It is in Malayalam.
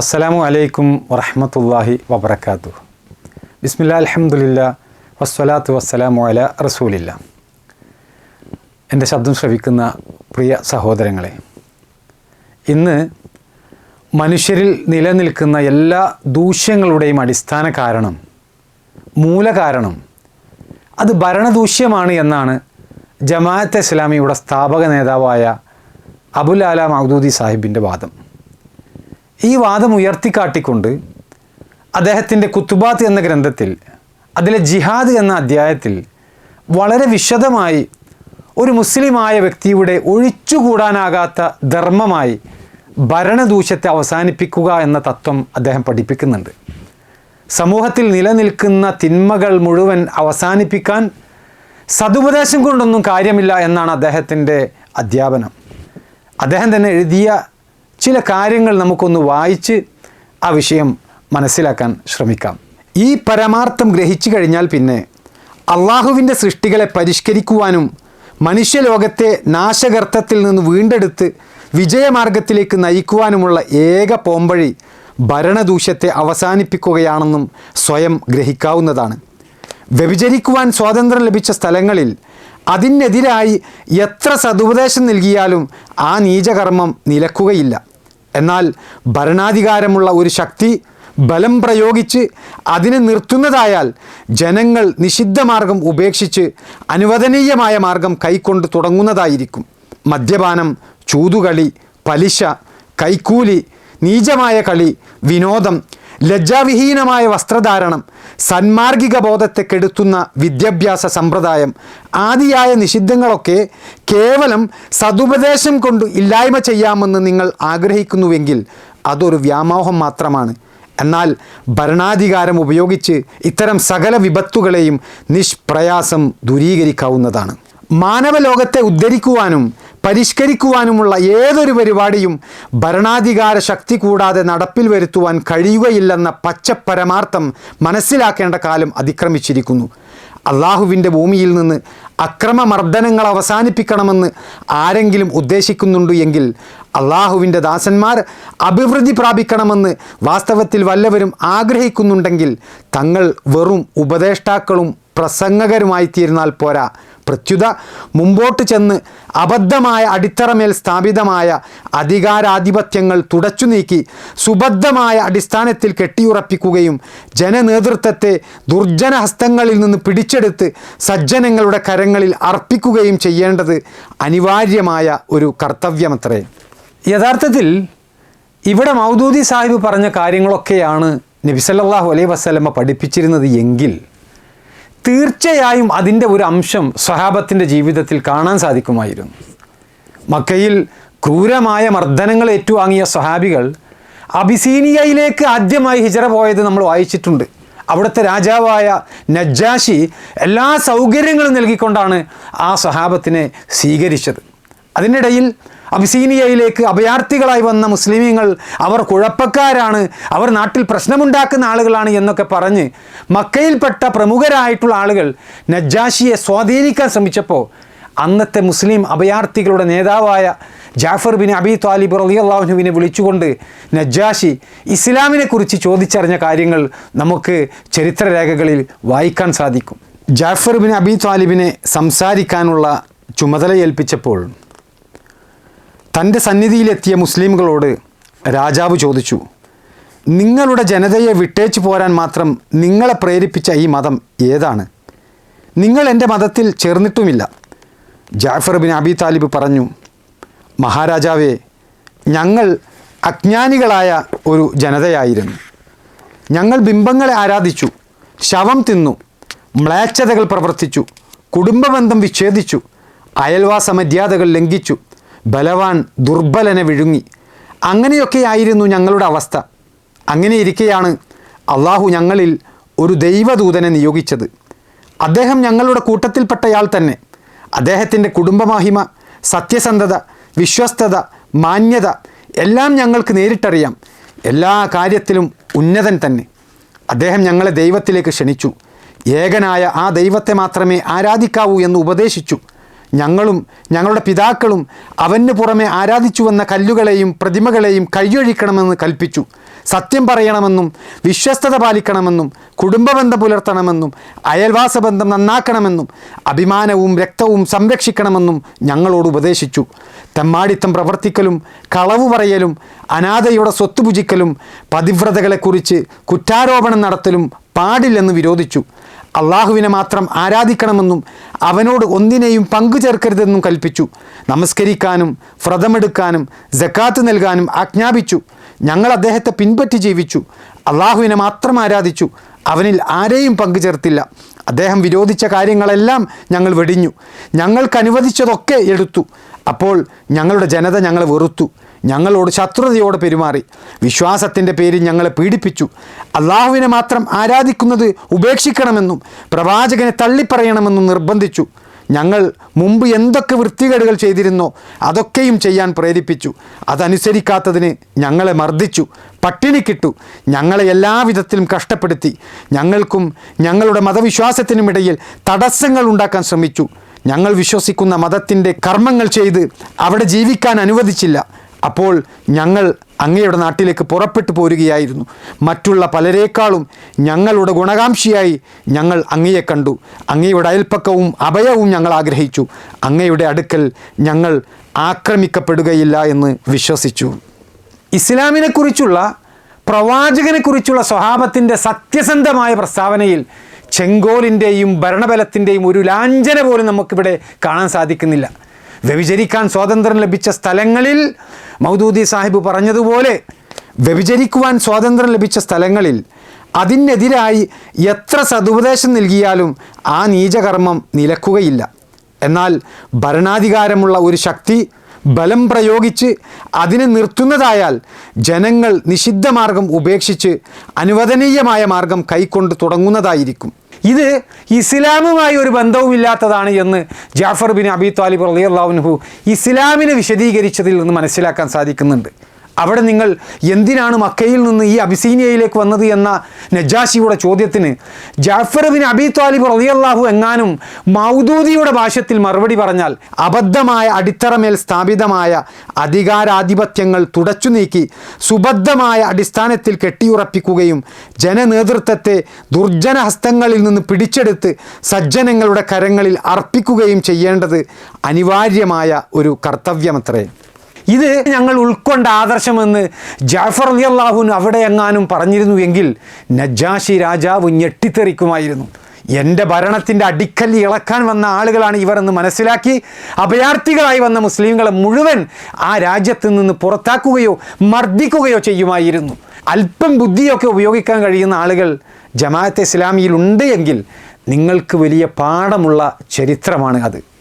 അസ്സലാമു അലൈക്കും വറഹമത്തല്ലാഹി വബർക്കാത്തു ബിസ്മില്ല അലഹമുല്ല വസ്വലാത്തു വസ്സലാമു അല റസൂലില്ല. എന്റെ ശബ്ദം ശ്രവിക്കുന്ന പ്രിയ സഹോദരങ്ങളെ ഇന്ന് മനുഷ്യരിൽ നിലനിൽക്കുന്ന എല്ലാ ദൂഷ്യങ്ങളുടെയും അടിസ്ഥാന കാരണം മൂലകാരണം അത് ഭരണദൂഷ്യമാണ് എന്നാണ് ജമാഅത്ത് ഇസ്ലാമിയുടെ സ്ഥാപക നേതാവായ അബുൽ ആല മഹദൂദി സാഹിബിന്റെ വാദം. ഈ വാദം ഉയർത്തിക്കാട്ടിക്കൊണ്ട് അദ്ദേഹത്തിന്റെ കുത്തുബാത്ത് എന്ന ഗ്രന്ഥത്തിൽ അതിലെ ജിഹാദ് എന്ന അധ്യായത്തിൽ വളരെ വിശദമായി ഒരു മുസ്ലിമായ വ്യക്തിയുടെ ഒഴിച്ചുകൂടാനാകാത്ത ധർമ്മമായി ഭരണദൂഷ്യത്തെ അവസാനിപ്പിക്കുക എന്ന തത്വം അദ്ദേഹം പഠിപ്പിക്കുന്നുണ്ട്. സമൂഹത്തിൽ നിലനിൽക്കുന്ന തിന്മകൾ മുഴുവൻ അവസാനിപ്പിക്കാൻ സതുപദേശം കൊണ്ടൊന്നും കാര്യമില്ല എന്നാണ് അദ്ദേഹത്തിന്റെ അധ്യാപനം. അദ്ദേഹം തന്നെ എഴുതിയ ചില കാര്യങ്ങൾ നമുക്കൊന്ന് വായിച്ച് ആ വിഷയം മനസ്സിലാക്കാൻ ശ്രമിക്കാം. ഈ പരമാർത്ഥം ഗ്രഹിച്ചു കഴിഞ്ഞാൽ പിന്നെ അള്ളാഹുവിന്റെ സൃഷ്ടികളെ പരിഷ്കരിക്കുവാനും മനുഷ്യലോകത്തെ നാശകർത്തത്തിൽ നിന്ന് വീണ്ടെടുത്ത് വിജയമാർഗത്തിലേക്ക് നയിക്കുവാനുമുള്ള ഏക പോംവഴി ഭരണദൂഷ്യത്തെ അവസാനിപ്പിക്കുകയാണെന്നും സ്വയം ഗ്രഹിക്കാവുന്നതാണ്. വ്യഭിചരിക്കുവാൻ സ്വാതന്ത്ര്യം ലഭിച്ച സ്ഥലങ്ങളിൽ അതിനെതിരായി എത്ര സതുപദേശം നൽകിയാലും ആ നീചകർമ്മം നിലക്കുകയില്ല. എന്നാൽ ഭരണാധികാരമുള്ള ഒരു ശക്തി ബലം പ്രയോഗിച്ച് അതിനെ നിർത്തുന്നതായാൽ ജനങ്ങൾ നിഷിദ്ധമാർഗം ഉപേക്ഷിച്ച് അനുവദനീയമായ മാർഗം കൈക്കൊണ്ട് തുടങ്ങുന്നതായിരിക്കും. മദ്യപാനം ചൂതുകളി പലിശ കൈക്കൂലി നീചമായ കളി വിനോദം ലജ്ജാവിഹീനമായ വസ്ത്രധാരണം സന്മാർഗിക ബോധത്തെ കെടുത്തുന്ന വിദ്യാഭ്യാസ സമ്പ്രദായം ആദിയായ നിഷിദ്ധങ്ങളൊക്കെ കേവലം സതുപദേശം കൊണ്ട് ഇല്ലായ്മ ചെയ്യാമെന്ന് നിങ്ങൾ ആഗ്രഹിക്കുന്നുവെങ്കിൽ അതൊരു വ്യാമോഹം മാത്രമാണ്. എന്നാൽ ഭരണാധികാരം ഉപയോഗിച്ച് ഇത്തരം സകല വിപത്തുകളെയും നിഷ്പ്രയാസം ദൂരീകരിക്കാവുന്നതാണ്. മാനവലോകത്തെ ഉദ്ധരിക്കുവാനും പരിഷ്കരിക്കുവാനുമുള്ള ഏതൊരു പരിപാടിയും ഭരണാധികാര ശക്തി കൂടാതെ നടപ്പിൽ വരുത്തുവാൻ കഴിയുകയില്ലെന്ന പച്ചപ്പരമാർത്ഥം മനസ്സിലാക്കേണ്ട കാലം അതിക്രമിച്ചിരിക്കുന്നു. അള്ളാഹുവിന്റെ ഭൂമിയിൽ നിന്ന് അക്രമമർദ്ദനങ്ങൾ അവസാനിപ്പിക്കണമെന്ന് ആരെങ്കിലും ഉദ്ദേശിക്കുന്നുണ്ട് എങ്കിൽ അള്ളാഹുവിന്റെ ദാസന്മാർ അഭിവൃദ്ധി പ്രാപിക്കണമെന്ന് വാസ്തവത്തിൽ വല്ലവരും ആഗ്രഹിക്കുന്നുണ്ടെങ്കിൽ തങ്ങൾ വെറും ഉപദേഷ്ടാക്കളും പ്രസംഗകരുമായി തീർന്നാൽ പോരാ. പ്രത്യുത മുമ്പോട്ട് ചെന്ന് അബദ്ധമായ അടിത്തറമേൽ സ്ഥാപിതമായ അധികാരാധിപത്യങ്ങൾ തുടച്ചു നീക്കി സുബദ്ധമായ അടിസ്ഥാനത്തിൽ കെട്ടിയുറപ്പിക്കുകയും ജനനേതൃത്വത്തെ ദുർജന ഹസ്തങ്ങളിൽ നിന്ന് പിടിച്ചെടുത്ത് സജ്ജനങ്ങളുടെ കരങ്ങളിൽ അർപ്പിക്കുകയും ചെയ്യേണ്ടത് അനിവാര്യമായ ഒരു കർത്തവ്യമത്രേ. യഥാർത്ഥത്തിൽ ഇവിടെ മൗദൂദി സാഹിബ് പറഞ്ഞ കാര്യങ്ങളൊക്കെയാണ് നബിസല്ലാഹു അലൈ വസ്ലമ പഠിപ്പിച്ചിരുന്നത് എങ്കിൽ തീർച്ചയായും അതിന്റെ ഒരു അംശം സ്വഹാബത്തിന്റെ ജീവിതത്തിൽ കാണാൻ സാധിക്കുമായിരുന്നു. മക്കയിൽ ക്രൂരമായ മർദ്ദനങ്ങൾ ഏറ്റുവാങ്ങിയ സ്വഹാബികൾ അബിസീനിയയിലേക്ക് ആദ്യമായി ഹിജറ പോയത് നമ്മൾ വായിച്ചിട്ടുണ്ട്. അവിടുത്തെ രാജാവായ നജ്ജാഷി എല്ലാ സൗകര്യങ്ങളും നൽകിക്കൊണ്ടാണ് ആ സ്വഹാബത്തിനെ സ്വീകരിച്ചത്. അതിനിടയിൽ അബിസീനിയയിലേക്ക് അഭയാർത്ഥികളായി വന്ന മുസ്ലിമീങ്ങൾ അവർ കുഴപ്പക്കാരാണ് അവർ നാട്ടിൽ പ്രശ്നമുണ്ടാക്കുന്ന ആളുകളാണ് എന്നൊക്കെ പറഞ്ഞ് മക്കയിൽപ്പെട്ട പ്രമുഖരായിട്ടുള്ള ആളുകൾ നജ്ജാഷിയെ സ്വാധീനിക്കാൻ ശ്രമിച്ചപ്പോൾ അന്നത്തെ മുസ്ലിം അഭയാർത്ഥികളുടെ നേതാവായ ജാഫർ ബിൻ അബി താലിബ് റലി റലിയല്ലാഹുവിനെ വിളിച്ചുകൊണ്ട് നജ്ജാഷി ഇസ്ലാമിനെക്കുറിച്ച് ചോദിച്ചറിഞ്ഞ കാര്യങ്ങൾ നമുക്ക് ചരിത്രരേഖകളിൽ വായിക്കാൻ സാധിക്കും. ജാഫർ ബിൻ അബി താലിബിനെ സംസാരിക്കാനുള്ള ചുമതല ഏൽപ്പിച്ചപ്പോൾ തന്റെ സന്നിധിയിലെത്തിയ മുസ്ലിംകളോട് രാജാവ് ചോദിച്ചു നിങ്ങളുടെ ജനതയെ വിട്ടേച്ചു പോരാൻ മാത്രം നിങ്ങളെ പ്രേരിപ്പിച്ച ഈ മതം ഏതാണ്? നിങ്ങൾ എന്റെ മതത്തിൽ ചേർന്നിട്ടുമില്ല. ജാഫർ ബിൻ അബി താലിബ് പറഞ്ഞു മഹാരാജാവേ ഞങ്ങൾ അജ്ഞാനികളായ ഒരു ജനതയായിരുന്നു. ഞങ്ങൾ ബിംബങ്ങളെ ആരാധിച്ചു ശവം തിന്നു മ്ലേച്ഛതകൾ പ്രവർത്തിച്ചു കുടുംബബന്ധം വിച്ഛേദിച്ചു അയൽവാസ മര്യാദകൾ ലംഘിച്ചു ബലവാൻ ദുർബലനെ വിഴുങ്ങി. അങ്ങനെയൊക്കെയായിരുന്നു ഞങ്ങളുടെ അവസ്ഥ. അങ്ങനെ ഇരിക്കെയാണ് അള്ളാഹു ഞങ്ങളിൽ ഒരു ദൈവദൂതനെ നിയോഗിച്ചത്. അദ്ദേഹം ഞങ്ങളുടെ കൂട്ടത്തിൽപ്പെട്ടയാൾ തന്നെ. അദ്ദേഹത്തിന്റെ കുടുംബമാഹിമ സത്യസന്ധത വിശ്വസ്തത മാന്യത എല്ലാം ഞങ്ങൾക്ക് നേരിട്ടറിയാം. എല്ലാ കാര്യത്തിലും ഉന്നതൻ തന്നെ. അദ്ദേഹം ഞങ്ങളെ ദൈവത്തിലേക്ക് ക്ഷണിച്ചു. ഏകനായ ആ ദൈവത്തെ മാത്രമേ ആരാധിക്കാവൂ എന്ന് ഉപദേശിച്ചു. ഞങ്ങളും ഞങ്ങളുടെ പിതാക്കളും അവന് പുറമെ ആരാധിച്ചു വന്ന കല്ലുകളെയും പ്രതിമകളെയും കൈയൊഴിക്കണമെന്ന് കൽപ്പിച്ചു. സത്യം പറയണമെന്നും വിശ്വസ്തത പാലിക്കണമെന്നും കുടുംബബന്ധം പുലർത്തണമെന്നും അയൽവാസ ബന്ധം നന്നാക്കണമെന്നും അഭിമാനവും രക്തവും സംരക്ഷിക്കണമെന്നും ഞങ്ങളോട് ഉപദേശിച്ചു. തെമ്മാടിത്തം പ്രവർത്തിക്കലും കളവ് പറയലും അനാഥയുടെ സ്വത്ത് പൂജിക്കലും പതിവ്രതകളെക്കുറിച്ച് കുറ്റാരോപണം നടത്തലും പാടില്ലെന്ന് വിരോധിച്ചു. അള്ളാഹുവിനെ മാത്രം ആരാധിക്കണമെന്നും അവനോട് ഒന്നിനെയും പങ്കു ചേർക്കരുതെന്നും കൽപ്പിച്ചു. നമസ്കരിക്കാനും വ്രതമെടുക്കാനും ജക്കാത്ത് നൽകാനും ആജ്ഞാപിച്ചു. ഞങ്ങൾ അദ്ദേഹത്തെ പിൻപറ്റി ജീവിച്ചു. അള്ളാഹുവിനെ മാത്രം ആരാധിച്ചു. അവനിൽ ആരെയും പങ്കു ചേർത്തില്ല അദ്ദേഹം വിരോധിച്ച കാര്യങ്ങളെല്ലാം ഞങ്ങൾ വെടിഞ്ഞു. ഞങ്ങൾക്ക് അനുവദിച്ചതൊക്കെ എടുത്തു. അപ്പോൾ ഞങ്ങളുടെ ജനത ഞങ്ങളെ വെറുത്തു. ഞങ്ങളോട് ശത്രുതയോടെ പെരുമാറി. വിശ്വാസത്തിന്റെ പേരിൽ ഞങ്ങളെ പീഡിപ്പിച്ചു. അള്ളാഹുവിനെ മാത്രം ആരാധിക്കുന്നത് ഉപേക്ഷിക്കണമെന്നും പ്രവാചകനെ തള്ളിപ്പറയണമെന്നും നിർബന്ധിച്ചു. ഞങ്ങൾ മുമ്പ് എന്തൊക്കെ വൃത്തികേടുകൾ ചെയ്തിരുന്നോ അതൊക്കെയും ചെയ്യാൻ പ്രേരിപ്പിച്ചു. അതനുസരിക്കാത്തതിന് ഞങ്ങളെ മർദ്ദിച്ചു. പട്ടിണിക്കിട്ടു ഞങ്ങളെ എല്ലാവിധത്തിലും കഷ്ടപ്പെടുത്തി. ഞങ്ങൾക്കും ഞങ്ങളുടെ മതവിശ്വാസത്തിനുമിടയിൽ തടസ്സങ്ങൾ ഉണ്ടാക്കാൻ ശ്രമിച്ചു. ഞങ്ങൾ വിശ്വസിക്കുന്ന മതത്തിന്റെ കർമ്മങ്ങൾ ചെയ്ത് അവിടെ ജീവിക്കാൻ അനുവദിച്ചില്ല. അപ്പോൾ ഞങ്ങൾ അങ്ങയുടെ നാട്ടിലേക്ക് പുറപ്പെട്ടു പോരുകയായിരുന്നു. മറ്റുള്ള പലരേക്കാളും ഞങ്ങളുടെ ഗുണകാംക്ഷിയായി ഞങ്ങൾ അങ്ങയെ കണ്ടു. അങ്ങയുടെ അയൽപ്പക്കവും അഭയവും ഞങ്ങൾ ആഗ്രഹിച്ചു. അങ്ങയുടെ അടുക്കൽ ഞങ്ങൾ ആക്രമിക്കപ്പെടുകയില്ല എന്ന് വിശ്വസിച്ചു. ഇസ്ലാമിനെക്കുറിച്ചുള്ള പ്രവാചകനെക്കുറിച്ചുള്ള സ്വഭാവത്തിന്റെ സത്യസന്ധമായ പ്രസ്താവനയിൽ ചെങ്കോലിന്റെയും ഭരണബലത്തിന്റെയും ഒരു ലാഞ്ചന പോലും നമുക്കിവിടെ കാണാൻ സാധിക്കുന്നില്ല. വ്യഭിചരിക്കാൻ സ്വാതന്ത്ര്യം ലഭിച്ച സ്ഥലങ്ങളിൽ മൗദൂദി സാഹിബ് പറഞ്ഞതുപോലെ വ്യഭിചരിക്കുവാൻ സ്വാതന്ത്ര്യം ലഭിച്ച സ്ഥലങ്ങളിൽ അതിനെതിരായി എത്ര സതുപദേശം നൽകിയാലും ആ നീചകർമ്മം നിലക്കുകയില്ല. എന്നാൽ ഭരണാധികാരമുള്ള ഒരു ശക്തി ബലം പ്രയോഗിച്ച് അതിനെ നിർത്തുന്നതായാൽ ജനങ്ങൾ നിഷിദ്ധ മാർഗം ഉപേക്ഷിച്ച് അനുവദനീയമായ മാർഗം കൈക്കൊണ്ട് തുടങ്ങുന്നതായിരിക്കും. ഇത് ഇസ്ലാമുമായി ഒരു ബന്ധവുമില്ലാത്തതാണ് എന്ന് ജാഫർ ബിൻ അബി താലിബ് റളിയല്ലാഹുൻഹു ഇസ്ലാമിനെ വിശദീകരിച്ചതിൽ നിന്ന് മനസ്സിലാക്കാൻ സാധിക്കുന്നുണ്ട്. അവിടെ നിങ്ങൾ എന്തിനാണ് മക്കയിൽ നിന്ന് ഈ അബിസീനിയയിലേക്ക് വന്നത് എന്ന നജാഷിയുടെ ചോദ്യത്തിന് ജാഫർ ബിൻ അബി താലിബ് റളിയല്ലാഹു എങ്ങാനും മൗദൂദിയുടെ ഭാഷത്തിൽ മറുപടി പറഞ്ഞാൽ അബദ്ധമായ അടിത്തറമേൽ സ്ഥാപിതമായ അധികാരാധിപത്യങ്ങൾ തുടച്ചു നീക്കി സുബദ്ധമായ അടിസ്ഥാനത്തിൽ കെട്ടിയുറപ്പിക്കുകയും ജനനേതൃത്വത്തെ ദുർജന ഹസ്തങ്ങളിൽ നിന്ന് പിടിച്ചെടുത്ത് സജ്ജനങ്ങളുടെ കരങ്ങളിൽ അർപ്പിക്കുകയും ചെയ്യേണ്ടത് അനിവാര്യമായ ഒരു കർത്തവ്യമത്രേ. ഇത് ഞങ്ങൾ ഉൾക്കൊണ്ട ആദർശമെന്ന് ജാഫർ അലി അള്ളാഹുൻ അവിടെ എങ്ങാനും പറഞ്ഞിരുന്നു എങ്കിൽ നജാഷി രാജാവ് ഞെട്ടിത്തെറിക്കുമായിരുന്നു. എന്റെ ഭരണത്തിന്റെ അടിക്കല്ലി ഇളക്കാൻ വന്ന ആളുകളാണ് ഇവരെന്ന് മനസ്സിലാക്കി അഭയാർത്ഥികളായി വന്ന മുസ്ലിങ്ങളെ മുഴുവൻ ആ രാജ്യത്ത് നിന്ന് പുറത്താക്കുകയോ മർദ്ദിക്കുകയോ ചെയ്യുമായിരുന്നു. അല്പം ബുദ്ധിയൊക്കെ ഉപയോഗിക്കാൻ കഴിയുന്ന ആളുകൾ ജമാഅത്തെ ഇസ്ലാമിയിൽ ഉണ്ട് എങ്കിൽ നിങ്ങൾക്ക് വലിയ പാഠമുള്ള ചരിത്രമാണ് അത്.